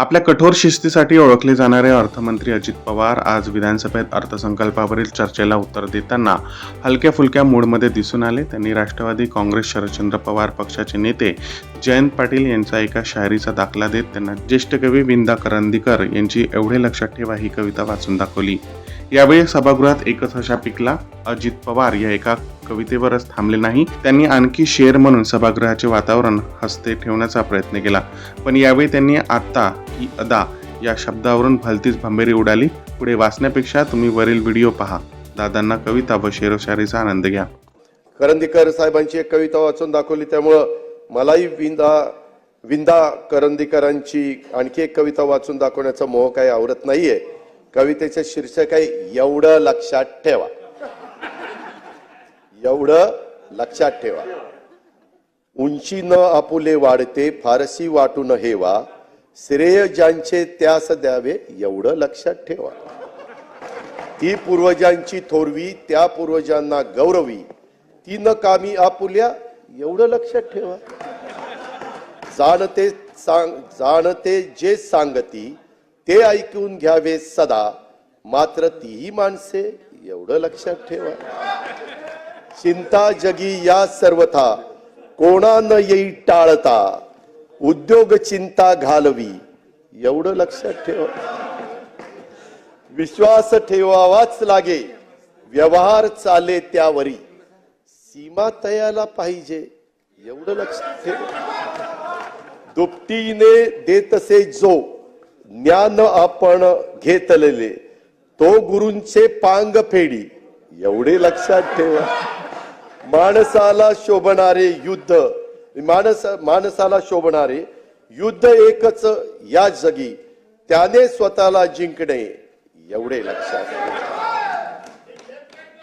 आपल्या कठोर शिस्तीसाठी ओळखले जाणारे अर्थमंत्री अजित पवार आज विधानसभेत अर्थसंकल्पावरील चर्चेला उत्तर देताना हलक्या फुलक्या मूडमध्ये दिसून आले. त्यांनी राष्ट्रवादी काँग्रेस शरदचंद्र पवार पक्षाचे नेते जयंत पाटील यांचा एका शायरीचा दाखला देत त्यांना ज्येष्ठ कवी विंदा करंदीकर यांची एवढे लक्षात ठेवा ही कविता वाचून दाखवली. यावेळी सभागृहात एकच हशा पिकला अजित पवार या एका कवितेवरच थांबले नाही. त्यांनी आणखी शेर म्हणून सभागृहाचे वातावरण हस्ते ठेवण्याचा प्रयत्न केला. पण यावेळी त्यांनी आत्ता की अदा या शब्दावरून भलतीच भंबेरी उडाली. पुढे वाचण्यापेक्षा तुम्ही वरील व्हिडिओ पहा. दादांना कविता व शेरोशारीचा आनंद घ्या. करंदीकर साहेबांची एक कविता वाचून दाखवली. त्यामुळं मलाही विंदा विंदा करंदीकरांची आणखी एक कविता वाचून दाखवण्याचा मोह काही आवरत नाहीये. कवितेचे शीर्षक आहे एवढं लक्षात ठेवा. एवढं लक्षात ठेवा. उंची न आपुले वाढते फारसी वाटून हेवा. श्रेय ज्यांचे त्यास द्यावे एवढं लक्षात ठेवा. ती पूर्वजांची थोरवी त्या पूर्वजांना गौरवी. ती न कामी आपुल्या एवढं लक्षात ठेवा. जाणते सांग जाणते जे सांगती ते ऐकून घ्यावे सदा. मात्र तीही माणसे एवढं लक्षात ठेवा. चिंता जगी या सर्वथा कोणा न येई टाळता? उद्योग चिंता घालवी. एवढं लक्षात ठेवा. विश्वास ठेवावाच लागे. व्यवहार चाले त्यावरी. सीमा तयाला पाहिजे. एवढं लक्षात ठेव. दुपटीने देतसे जो. ज्ञान आपण घेतलेले. तो गुरूंचे पांग फेडी. एवढे लक्षात ठेवा. माणसाला शोभणारे युद्ध माणस माणसाला शोभणारे युद्ध एकच या जगी. त्याने स्वतःला जिंकणे एवढे लक्षात